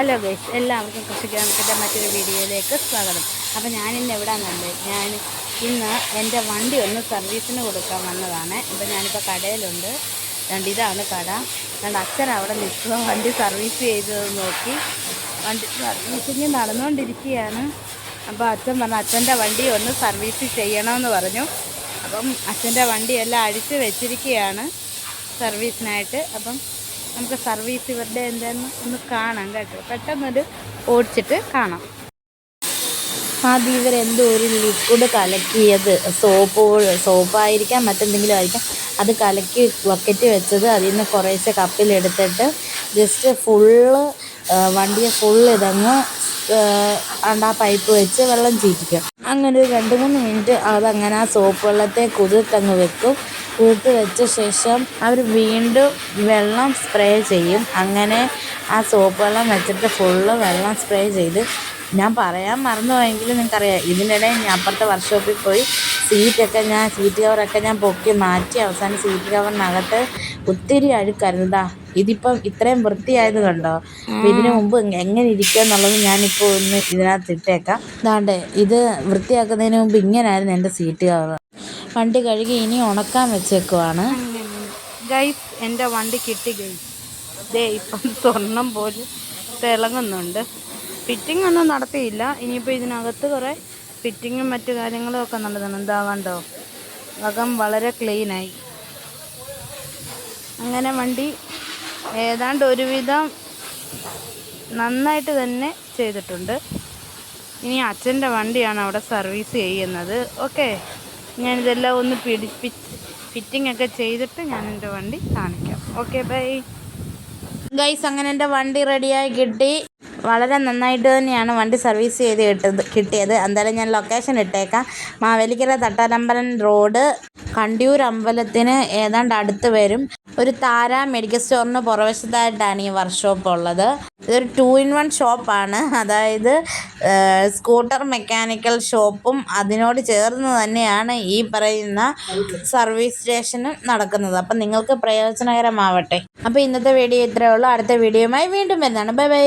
Hello guys എല്ലാവർക്കും കൃഷിഗ്രാമത്തിന്റെ മറ്റൊരു വീഡിയോയിലേക്ക് സ്വാഗതം. അപ്പോൾ ഞാനിന്ന് എവിടെയാണെന്നുണ്ട് ഞാൻ ഇന്ന് എന്റെ വണ്ടി ഒന്ന് സർവീസിന് കൊടുക്കാൻ വന്നതാണ്. ഇപ്പോൾ ഞാനിപ്പോൾ കടയിലുണ്ട്. രണ്ട് ഇതാണ് കട. രണ്ട് അച്ഛൻ അവിടെ നിൽക്കുക വണ്ടി സർവീസ് ചെയ്തത് നോക്കി. വണ്ടി സർവീസിങ് നടന്നുകൊണ്ടിരിക്കുകയാണ്. അപ്പോൾ അച്ഛൻ പറഞ്ഞു അച്ഛന്റെ വണ്ടി ഒന്ന് സർവീസ് ചെയ്യണമെന്ന് പറഞ്ഞു. അപ്പം അച്ഛന്റെ വണ്ടിയെല്ലാം അഴിച്ച് വെച്ചിരിക്കുകയാണ് സർവീസിനായിട്ട്. അപ്പം നമുക്ക് സർവീസ് ഇവരുടെ എന്താന്ന് ഒന്ന് കാണാം കേട്ടോ. പെട്ടെന്നൊരു ഓടിച്ചിട്ട് കാണാം. ആദ്യം ഇവരെന്തോ ഒരു ലിക്വിഡ് കലക്കിയത്. സോപ്പ് സോപ്പായിരിക്കാം മറ്റെന്തെങ്കിലും ആയിരിക്കാം. അത് കലക്കി ബക്കറ്റ് വെച്ചത് അതിൽ നിന്ന് കുറേശ്ശെ കപ്പിലെടുത്തിട്ട് ജസ്റ്റ് ഫുള്ള് വണ്ടിയെ ഫുള്ള് ഇതങ്ങ് ആ പൈപ്പ് വെച്ച് വെള്ളം ചീറ്റിക്കും. അങ്ങനെ ഒരു രണ്ട് മൂന്ന് മിനിറ്റ് അതങ്ങനെ ആ സോപ്പ് വെള്ളത്തെ കുതിർത്തങ്ങ് വെക്കും. കുതിർത്ത് വെച്ച ശേഷം അവർ വീണ്ടും വെള്ളം സ്പ്രേ ചെയ്യും. അങ്ങനെ ആ സോപ്പ് വെള്ളം വെച്ചിട്ട് ഫുള്ള് വെള്ളം സ്പ്രേ ചെയ്ത് ഞാൻ പറയാൻ മറന്നുപോയെങ്കിലും നിങ്ങൾക്കറിയാം ഇതിനിടെ ഞാൻ അപ്പുറത്തെ വർക്ക്ഷോപ്പിൽ പോയി സീറ്റൊക്കെ ഞാൻ സീറ്റ് കവറൊക്കെ ഞാൻ പൊക്കി മാറ്റി അവസാനം സീറ്റ് കവറിനകത്ത് ഒത്തിരി അഴുക്കായിരുന്നു. ഇതാ ഇതിപ്പം ഇത്രയും വൃത്തിയായത് കണ്ടോ? ഇതിനു മുമ്പ് എങ്ങനെ ഇരിക്കുക എന്നുള്ളത് ഞാനിപ്പോൾ ഒന്ന് ഇതിനകത്ത് ഇട്ടേക്കാം. ഇതാണ്ട് ഇത് വൃത്തിയാക്കുന്നതിന് മുമ്പ് ഇങ്ങനെയായിരുന്നു എന്റെ സീറ്റ് കവർ വണ്ടി കഴുകി ഇനി ഉണക്കാൻ വെച്ചേക്കുവാണ്. ഗൈസ് എന്റെ വണ്ടി കിട്ടി ഗൈസ്. ദേ ഇപ്പം സ്വർണം പോലും തിളങ്ങുന്നുണ്ട്. ഫിറ്റിംഗ് ഒന്നും നടത്തിയില്ല. ഇനിയിപ്പോൾ ഇതിനകത്ത് കുറേ ഫിറ്റിങ്ങും മറ്റു കാര്യങ്ങളും ഒക്കെ നടത്തണം എന്താ കണ്ടോ? അകം വളരെ ക്ലീനായി അങ്ങനെ വണ്ടി ഏതാണ്ട് ഒരുവിധം നന്നായിട്ട് തന്നെ ചെയ്തിട്ടുണ്ട്. ഇനി അച്ഛന്റെ വണ്ടിയാണ് അവിടെ സർവീസ് ചെയ്യുന്നത്. ഓക്കെ ഞാനിതെല്ലാം ഒന്ന് പിടിപ്പിച്ച് ഫിറ്റിംഗ് ഒക്കെ ചെയ്തിട്ട് ഞാൻ എന്റെ വണ്ടി കാണിക്കാം. Okay bye. ഗൈസ് അങ്ങനെ എന്റെ വണ്ടി റെഡിയായി കിട്ടി. വളരെ നന്നായിട്ട് തന്നെയാണ് വണ്ടി സർവീസ് ചെയ്ത് കിട്ടത് കിട്ടിയത്. എന്തായാലും ഞാൻ ലൊക്കേഷൻ ഇട്ടേക്കാം. മാവേലിക്കര തട്ടാരമ്പലം റോഡ് കണ്ടിയൂർ അമ്പലത്തിന് ഏതാണ്ട് അടുത്ത് വരും. ഒരു താര മെഡിക്കൽ സ്റ്റോറിന് പുറവശത്തായിട്ടാണ് ഈ വർക്ക്ഷോപ്പ് ഉള്ളത്. ഇതൊരു ടു ഇൻ വൺ ഷോപ്പാണ് അതായത് സ്കൂട്ടർ മെക്കാനിക്കൽ ഷോപ്പും അതിനോട് ചേർന്ന് തന്നെയാണ് ഈ പറയുന്ന സർവീസ് സ്റ്റേഷനും നടക്കുന്നത്. അപ്പം നിങ്ങൾക്ക് പ്രയോജനകരമാവട്ടെ. അപ്പോൾ ഇന്നത്തെ വീഡിയോ ഇത്രയേ ഉള്ളൂ. അടുത്ത വീഡിയോയുമായി വീണ്ടും വരുന്നതാണ്. Bye bye